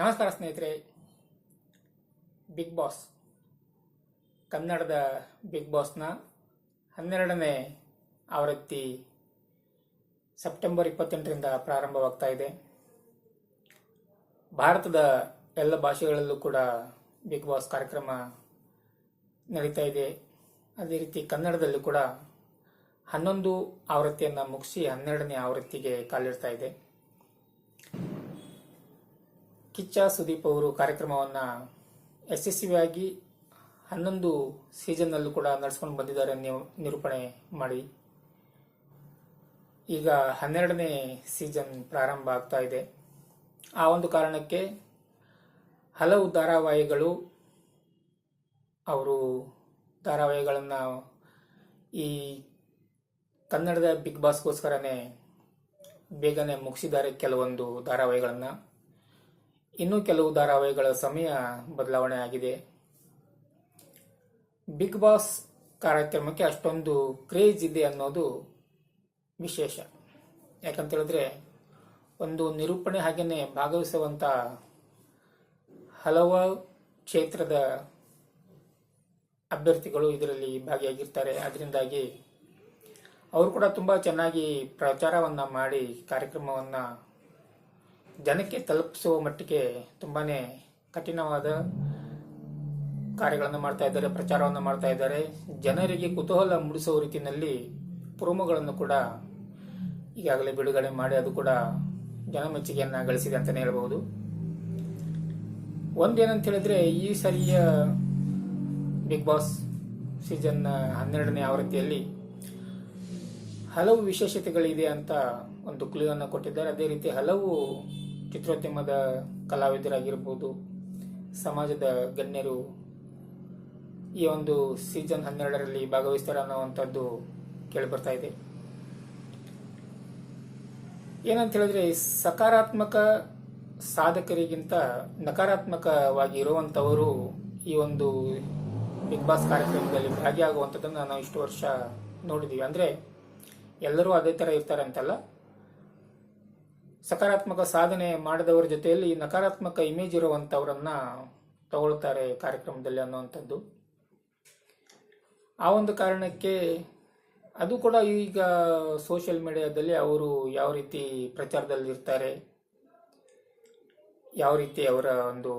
ನಮಸ್ಕಾರ ಸ್ನೇಹಿತರೆ big Boss ಕನ್ನಡದ ಬಿಗ್ ಬಾಸ್ನ ಹನ್ನೆರಡನೇ ಆವೃತ್ತಿ ಸೆಪ್ಟೆಂಬರ್ ಇಪ್ಪತ್ತೆಂಟರಿಂದ ಪ್ರಾರಂಭವಾಗ್ತಾ ಇದೆ. ಭಾರತದ ಎಲ್ಲ ಭಾಷೆಗಳಲ್ಲೂ ಕೂಡ ಬಿಗ್ ಬಾಸ್ ಕಾರ್ಯಕ್ರಮ ನಡೀತಾ ಇದೆ. ಅದೇ ರೀತಿ ಕನ್ನಡದಲ್ಲೂ ಕೂಡ ಹನ್ನೊಂದು ಆವೃತ್ತಿಯನ್ನು ಮುಗಿಸಿ ಹನ್ನೆರಡನೇ ಆವೃತ್ತಿಗೆ ಕಾಲಿಡ್ತಾ ಇದೆ. ಕಿಚ್ಚ ಸುದೀಪ್ ಅವರು ಕಾರ್ಯಕ್ರಮವನ್ನು ಯಶಸ್ವಿಯಾಗಿ ಹನ್ನೊಂದು ಸೀಸನ್ನಲ್ಲೂ ಕೂಡ ನಡೆಸ್ಕೊಂಡು ಬಂದಿದ್ದಾರೆ ನಿರೂಪಣೆ ಮಾಡಿ. ಈಗ ಹನ್ನೆರಡನೇ ಸೀಸನ್ ಪ್ರಾರಂಭ ಆಗ್ತಾ ಇದೆ. ಆ ಒಂದು ಕಾರಣಕ್ಕೆ ಹಲವು ಧಾರಾವಾಹಿಗಳು ಅವರು ಧಾರಾವಾಹಿಗಳನ್ನು ಈ ಕನ್ನಡದ ಬಿಗ್ ಬಾಸ್ಗೋಸ್ಕರನೇ ಬೇಗನೆ ಮುಗಿಸಿದ್ದಾರೆ ಕೆಲವೊಂದು ಧಾರಾವಾಹಿಗಳನ್ನು. ಇನ್ನೂ ಕೆಲವು ಧಾರಾವಾಹಿಗಳ ಸಮಯ ಬದಲಾವಣೆ ಆಗಿದೆ. ಬಿಗ್ ಬಾಸ್ ಕಾರ್ಯಕ್ರಮಕ್ಕೆ ಅಷ್ಟೊಂದು ಕ್ರೇಜ್ ಇದೆ ಅನ್ನೋದು ವಿಶೇಷ. ಯಾಕಂತ ಹೇಳಿದ್ರೆ ಒಂದು ನಿರೂಪಣೆ ಹಾಗೆಯೇ ಭಾಗವಹಿಸುವಂತ ಹಲವು ಕ್ಷೇತ್ರದ ಅಭ್ಯರ್ಥಿಗಳು ಇದರಲ್ಲಿ ಭಾಗಿಯಾಗಿರ್ತಾರೆ. ಅದರಿಂದಾಗಿ ಅವರು ಕೂಡ ತುಂಬ ಚೆನ್ನಾಗಿ ಪ್ರಚಾರವನ್ನು ಮಾಡಿ ಕಾರ್ಯಕ್ರಮವನ್ನು ಜನಕ್ಕೆ ತಲುಪಿಸುವ ಮಟ್ಟಿಗೆ ತುಂಬಾನೇ ಕಠಿಣವಾದ ಕಾರ್ಯಗಳನ್ನು ಮಾಡ್ತಾ ಇದ್ದಾರೆ, ಪ್ರಚಾರವನ್ನು ಮಾಡ್ತಾ ಇದ್ದಾರೆ. ಜನರಿಗೆ ಕುತೂಹಲ ಮೂಡಿಸುವ ರೀತಿಯಲ್ಲಿ ಪ್ರೋಮೋಗಳನ್ನು ಕೂಡ ಈಗಾಗಲೇ ಬಿಡುಗಡೆ ಮಾಡಿ, ಅದು ಕೂಡ ಜನಮೆಚ್ಚುಗೆಯನ್ನ ಗಳಿಸಿದೆ ಅಂತಲೇ ಹೇಳಬಹುದು. ಒಂದೇನಂತ ಹೇಳಿದ್ರೆ, ಈ ಸರಿಯ ಬಿಗ್ ಬಾಸ್ ಸೀಸನ್ ಹನ್ನೆರಡನೇ ಆವೃತ್ತಿಯಲ್ಲಿ ಹಲವು ವಿಶೇಷತೆಗಳಿದೆ ಅಂತ ಒಂದು ಕ್ಲೂವನ್ನು ಕೊಟ್ಟಿದ್ದಾರೆ. ಅದೇ ರೀತಿ ಹಲವು ಚಿತ್ರೋದ್ಯಮದ ಕಲಾವಿದರಾಗಿರ್ಬೋದು, ಸಮಾಜದ ಗಣ್ಯರು ಈ ಒಂದು ಸೀಸನ್ ಹನ್ನೆರಡರಲ್ಲಿ ಭಾಗವಹಿಸ್ತಾರೆ ಅನ್ನುವಂಥದ್ದು ಕೇಳಿಬರ್ತಾ ಇದೆ. ಏನಂತ ಹೇಳಿದ್ರೆ, ಸಕಾರಾತ್ಮಕ ಸಾಧಕರಿಗಿಂತ ನಕಾರಾತ್ಮಕವಾಗಿ ಇರುವಂತವರು ಈ ಒಂದು ಬಿಗ್ ಬಾಸ್ ಕಾರ್ಯಕ್ರಮದಲ್ಲಿ ಭಾಗಿಯಾಗುವಂಥದ್ದನ್ನು ನಾವು ಇಷ್ಟು ವರ್ಷ ನೋಡಿದೀವಿ. ಅಂದ್ರೆ, ಎಲ್ಲರೂ ಅದೇ ತರ ಇರ್ತಾರೆ ಅಂತಲ್ಲ? ಸಕಾರಾತ್ಮಕ ಸಾಧನೆ ಮಾಡಿದವರ ಜೊತೆಯಲ್ಲಿ ನಕಾರಾತ್ಮಕ ಇಮೇಜ್ ಇರುವಂತವರನ್ನ ತಗೊಳ್ತಾರೆ ಕಾರ್ಯಕ್ರಮದಲ್ಲಿ ಅನ್ನುವಂಥದ್ದು. ಆ ಒಂದು ಕಾರಣಕ್ಕೆ ಅದು ಕೂಡ ಈಗ ಸೋಷಿಯಲ್ ಮೀಡಿಯಾದಲ್ಲಿ ಅವರು ಯಾವ ರೀತಿ ಪ್ರಚಾರದಲ್ಲಿ ಇರ್ತಾರೆ, ಯಾವ ರೀತಿ ಅವರ ಒಂದು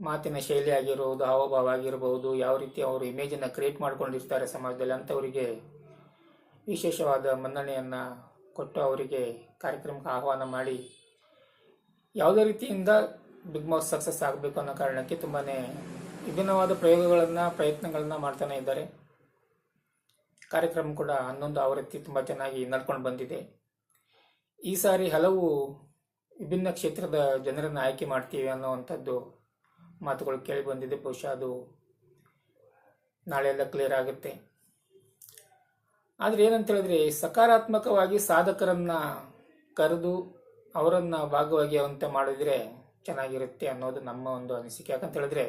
ಮಾತಿನ ಶೈಲಿ ಆಗಿರ್ಬೋದು, ಹಾವಭಾವ ಆಗಿರಬಹುದು ಯಾವ ರೀತಿ ಅವರು ಇಮೇಜನ್ನು ಕ್ರಿಯೇಟ್ ಮಾಡ್ಕೊಂಡಿರ್ತಾರೆ ಸಮಾಜದಲ್ಲಿ ಅಂಥವರಿಗೆ ವಿಶೇಷವಾದ ಮನ್ನಣೆಯನ್ನ ಕೊಟ್ಟು ಅವರಿಗೆ ಕಾರ್ಯಕ್ರಮಕ್ಕೆ ಆಹ್ವಾನ ಮಾಡಿ ಯಾವುದೇ ರೀತಿಯಿಂದ ಬಿಗ್ ಬಾಸ್ ಸಕ್ಸಸ್ ಆಗಬೇಕು ಅನ್ನೋ ಕಾರಣಕ್ಕೆ ತುಂಬಾನೇ ವಿಭಿನ್ನವಾದ ಪ್ರಯೋಗಗಳನ್ನು, ಪ್ರಯತ್ನಗಳನ್ನು ಮಾಡ್ತಾನೆ ಇದ್ದಾರೆ. ಕಾರ್ಯಕ್ರಮ ಕೂಡ ಹನ್ನೊಂದು ಆವೃತ್ತಿ ತುಂಬ ಚೆನ್ನಾಗಿ ನಡ್ಕೊಂಡು ಬಂದಿದೆ. ಈ ಸಾರಿ ಹಲವು ವಿಭಿನ್ನ ಕ್ಷೇತ್ರದ ಜನರನ್ನು ಆಯ್ಕೆ ಮಾಡ್ತೀವಿ ಅನ್ನೋವಂಥದ್ದು ಮಾತುಗಳು ಕೇಳಿ ಬಂದಿದೆ. ಬಹುಶಃ ಅದು ನಾಳೆ ಎಲ್ಲ ಕ್ಲಿಯರ್ ಆಗುತ್ತೆ. ಆದ್ರೆ ಏನಂತ ಹೇಳಿದ್ರೆ, ಸಕಾರಾತ್ಮಕವಾಗಿ ಸಾಧಕರನ್ನ ಕರೆದು ಅವರನ್ನ ಭಾಗವಾಗಿರುವಂತೆ ಮಾಡಿದ್ರೆ ಚೆನ್ನಾಗಿರುತ್ತೆ ಅನ್ನೋದು ನಮ್ಮ ಒಂದು ಅನಿಸಿಕೆ. ಯಾಕಂತ ಹೇಳಿದ್ರೆ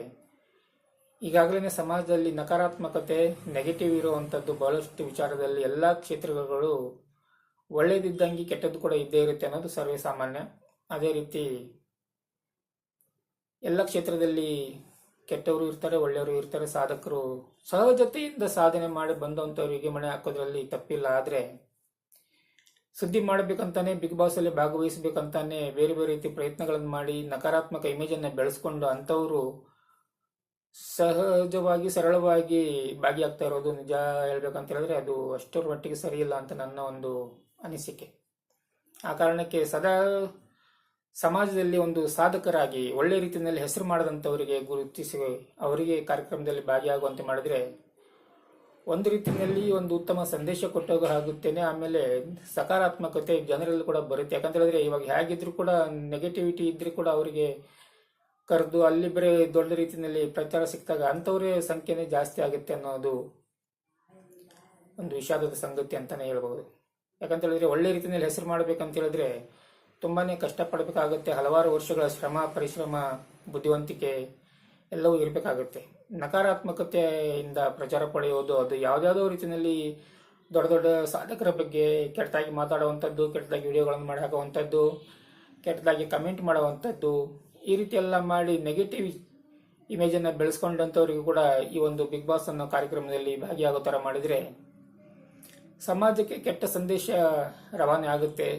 ಈಗಾಗಲೇ ಸಮಾಜದಲ್ಲಿ ನಕಾರಾತ್ಮಕತೆ ನೆಗೆಟಿವ್ ಇರುವಂಥದ್ದು ಬಹಳಷ್ಟು ವಿಚಾರದಲ್ಲಿ ಎಲ್ಲ ಕ್ಷೇತ್ರಗಳು ಒಳ್ಳೇದಿದ್ದಂಗೆ ಕೆಟ್ಟದ್ದು ಕೂಡ ಇದ್ದೇ ಇರುತ್ತೆ ಅನ್ನೋದು ಸರ್ವೇ ಸಾಮಾನ್ಯ. ಅದೇ ರೀತಿ, ಎಲ್ಲ ಕ್ಷೇತ್ರದಲ್ಲಿ ಕೆಟ್ಟವರು ಇರ್ತಾರೆ, ಒಳ್ಳೆಯವರು ಇರ್ತಾರೆ, ಸಾಧಕರು. ಸಹಜತೆಯಿಂದ ಸಾಧನೆ ಮಾಡಿ ಬಂದಂತವರಿಗೆ ಮಣೆ ಹಾಕೋದ್ರಲ್ಲಿ ತಪ್ಪಿಲ್ಲ. ಆದರೆ ಸುದ್ದಿ ಮಾಡಬೇಕಂತಾನೆ, ಬಿಗ್ ಬಾಸ್ ಅಲ್ಲಿ ಭಾಗವಹಿಸಬೇಕಂತಾನೆ ಬೇರೆ ಬೇರೆ ರೀತಿ ಪ್ರಯತ್ನಗಳನ್ನು ಮಾಡಿ ನಕಾರಾತ್ಮಕ ಇಮೇಜ್ ಅನ್ನ ಬೆಳೆಸ್ಕೊಂಡು ಅಂಥವರು ಸಹಜವಾಗಿ, ಸರಳವಾಗಿ ಭಾಗಿಯಾಗ್ತಾ ಇರೋದು ನಿಜ ಹೇಳ್ಬೇಕಂತ ಹೇಳಿದ್ರೆ ಅದು ಅಷ್ಟರ ಮಟ್ಟಿಗೆ ಸರಿಯಿಲ್ಲ ಅಂತ ನನ್ನ ಒಂದು ಅನಿಸಿಕೆ. ಆ ಕಾರಣಕ್ಕೆ ಸದಾ ಸಮಾಜದಲ್ಲಿ ಒಂದು ಸಾಧಕರಾಗಿ ಒಳ್ಳೆ ರೀತಿಯಲ್ಲಿ ಹೆಸರು ಮಾಡದಂತವರಿಗೆ ಗುರುತಿಸಿ ಅವರಿಗೆ ಕಾರ್ಯಕ್ರಮದಲ್ಲಿ ಭಾಗಿಯಾಗುವಂತೆ ಮಾಡಿದ್ರೆ ಒಂದು ರೀತಿಯಲ್ಲಿ ಒಂದು ಉತ್ತಮ ಸಂದೇಶ ಕೊಟ್ಟಾಗ ಆಗುತ್ತೇನೆ. ಆಮೇಲೆ ಸಕಾರಾತ್ಮಕತೆ ಜನರಲ್ಲಿ ಕೂಡ ಬರುತ್ತೆ. ಯಾಕಂತ ಹೇಳಿದ್ರೆ ಇವಾಗ ಹೇಗಿದ್ರು ಕೂಡ ನೆಗೆಟಿವಿಟಿ ಇದ್ರೂ ಕೂಡ ಅವರಿಗೆ ಕರೆದು ಅಲ್ಲಿ ಬರೀ ದೊಡ್ಡ ರೀತಿಯಲ್ಲಿ ಪ್ರಚಾರ ಸಿಕ್ಕಿದಾಗ ಅಂಥವ್ರೇ ಸಂಖ್ಯೆನೇ ಜಾಸ್ತಿ ಆಗುತ್ತೆ ಅನ್ನೋದು ಒಂದು ವಿಷಾದದ ಸಂಗತಿ ಅಂತಾನೆ ಹೇಳ್ಬೋದು ಯಾಕಂತ ಹೇಳಿದ್ರೆ ಒಳ್ಳೆ ರೀತಿಯಲ್ಲಿ ಹೆಸರು ಮಾಡ್ಬೇಕಂತ ಹೇಳಿದ್ರೆ ತುಂಬಾನೇ ಕಷ್ಟಪಡಬೇಕಾಗುತ್ತೆ, ಹಲವಾರು ವರ್ಷಗಳ ಶ್ರಮ, ಪರಿಶ್ರಮ, ಬುದ್ಧಿವಂತಿಕೆ ಎಲ್ಲವೂ ಇರಬೇಕಾಗುತ್ತೆ. ನಕಾರಾತ್ಮಕತೆಯಿಂದ ಪ್ರಚಾರ ಪಡೆಯುವುದು ಅದು ಯಾವ್ದಾವುದೋ ರೀತಿಯಲ್ಲಿ ದೊಡ್ಡ ದೊಡ್ಡ ಸಾಧಕರ ಬಗ್ಗೆ ಕೆಟ್ಟದಾಗಿ ಮಾತಾಡುವಂಥದ್ದು, ಕೆಟ್ಟದಾಗಿ ವಿಡಿಯೋಗಳನ್ನು ಮಾಡಿ ಹಾಕುವಂಥದ್ದು, ಕೆಟ್ಟದಾಗಿ ಕಮೆಂಟ್ ಮಾಡುವಂಥದ್ದು, ಈ ರೀತಿ ಎಲ್ಲ ಮಾಡಿ ನೆಗೆಟಿವ್ ಇಮೇಜನ್ನು ಬೆಳೆಸ್ಕೊಂಡಂಥವ್ರಿಗೂ ಕೂಡ ಈ ಒಂದು ಬಿಗ್ ಬಾಸ್ ಅನ್ನೋ ಕಾರ್ಯಕ್ರಮದಲ್ಲಿ ಭಾಗಿಯಾಗೋ ಥರ ಮಾಡಿದರೆ ಸಮಾಜಕ್ಕೆ ಕೆಟ್ಟ ಸಂದೇಶ ರವಾನೆ ಆಗುತ್ತೆ.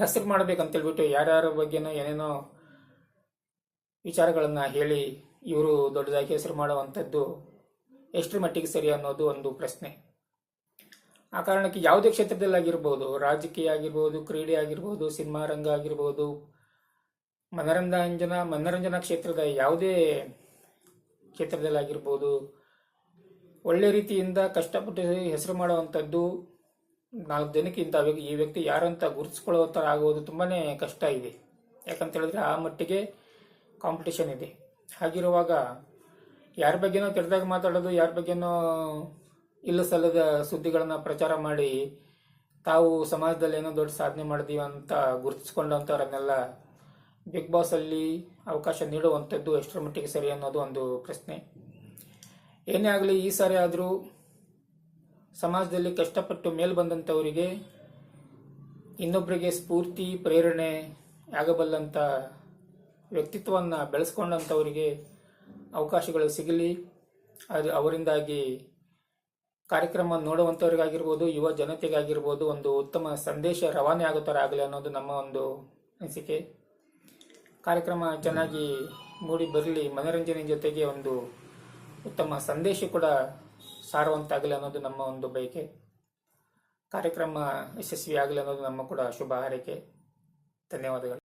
ಹೆಸರು ಮಾಡಬೇಕಂತೇಳ್ಬಿಟ್ಟು ಯಾರ್ಯಾರ ಬಗ್ಗೆನೋ ಏನೇನೋ ವಿಚಾರಗಳನ್ನು ಹೇಳಿ ಇವರು ದೊಡ್ಡದಾಗಿ ಹೆಸರು ಮಾಡುವಂಥದ್ದು ಎಷ್ಟರ ಮಟ್ಟಿಗೆ ಸರಿ ಅನ್ನೋದು ಒಂದು ಪ್ರಶ್ನೆ. ಆ ಕಾರಣಕ್ಕೆ ಯಾವುದೇ ಕ್ಷೇತ್ರದಲ್ಲಿ ಆಗಿರ್ಬೋದು ರಾಜಕೀಯ ಆಗಿರ್ಬೋದು ಕ್ರೀಡೆ ಆಗಿರ್ಬೋದು ಸಿನಿಮಾ ರಂಗ ಆಗಿರ್ಬೋದು, ಮನರಂಜನಾ ಮನರಂಜನಾ ಕ್ಷೇತ್ರದ ಯಾವುದೇ ಕ್ಷೇತ್ರದಲ್ಲಾಗಿರ್ಬೋದು, ಒಳ್ಳೆ ರೀತಿಯಿಂದ ಕಷ್ಟಪಟ್ಟು ಹೆಸರು ಮಾಡುವಂಥದ್ದು ನಾಲ್ಕು ಜನಕ್ಕೆ ಇಂಥ ವ್ಯಕ್ತಿ, ಈ ವ್ಯಕ್ತಿ ಯಾರಂತ ಗುರುತಿಸ್ಕೊಳ್ಳೋ ಥರ ಆಗೋದು ತುಂಬಾ ಕಷ್ಟ ಇದೆ. ಯಾಕಂತ ಹೇಳಿದ್ರೆ ಆ ಮಟ್ಟಿಗೆ ಕಾಂಪಿಟೇಷನ್ ಇದೆ. ಹಾಗಿರುವಾಗ ಯಾರ ಬಗ್ಗೆನೋ ಕೆಟ್ಟದಾಗ ಮಾತಾಡೋದು, ಯಾರ ಬಗ್ಗೆನೋ ಇಲ್ಲ ಸಲ್ಲದ ಸುದ್ದಿಗಳನ್ನು ಪ್ರಚಾರ ಮಾಡಿ ತಾವು ಸಮಾಜದಲ್ಲಿ ಏನೋ ದೊಡ್ಡ ಸಾಧನೆ ಮಾಡಿದೀವಿ ಅಂತ ಗುರುತಿಸ್ಕೊಂಡಂಥವ್ರನ್ನೆಲ್ಲ ಬಿಗ್ ಬಾಸಲ್ಲಿ ಅವಕಾಶ ನೀಡುವಂಥದ್ದು ಎಷ್ಟರ ಮಟ್ಟಿಗೆ ಸರಿ ಅನ್ನೋದು ಒಂದು ಪ್ರಶ್ನೆ. ಏನೇ ಆಗಲಿ ಈ ಸಾರಿ ಆದರೂ ಸಮಾಜದಲ್ಲಿ ಕಷ್ಟಪಟ್ಟು ಮೇಲೆ ಬಂದಂಥವರಿಗೆ ಇನ್ನೊಬ್ಬರಿಗೆ ಸ್ಫೂರ್ತಿ, ಪ್ರೇರಣೆ ಆಗಬಲ್ಲಂಥ ವ್ಯಕ್ತಿತ್ವವನ್ನು ಬೆಳೆಸ್ಕೊಂಡಂಥವರಿಗೆ ಅವಕಾಶಗಳು ಸಿಗಲಿ. ಅದು ಅವರಿಂದಾಗಿ ಕಾರ್ಯಕ್ರಮ ನೋಡುವಂಥವ್ರಿಗಾಗಿರ್ಬೋದು ಯುವ ಜನತೆಗಾಗಿರ್ಬೋದು ಒಂದು ಉತ್ತಮ ಸಂದೇಶ ರವಾನೆ ಆಗೋ ಆಗಲಿ ಅನ್ನೋದು ನಮ್ಮ ಒಂದು ಅನಿಸಿಕೆ. ಕಾರ್ಯಕ್ರಮ ಚೆನ್ನಾಗಿ ಮೂಡಿ ಬರಲಿ. ಮನೋರಂಜನೆ ಜೊತೆಗೆ ಒಂದು ಉತ್ತಮ ಸಂದೇಶ ಕೂಡ ಸಾರುವಂತಾಗಲಿ ಅನ್ನೋದು ನಮ್ಮ ಒಂದು ಬಯಕೆ. ಕಾರ್ಯಕ್ರಮ ಯಶಸ್ವಿಯಾಗಲಿ ಅನ್ನೋದು ನಮ್ಮ ಕೂಡ ಶುಭ ಹಾರೈಕೆ. ಧನ್ಯವಾದಗಳು.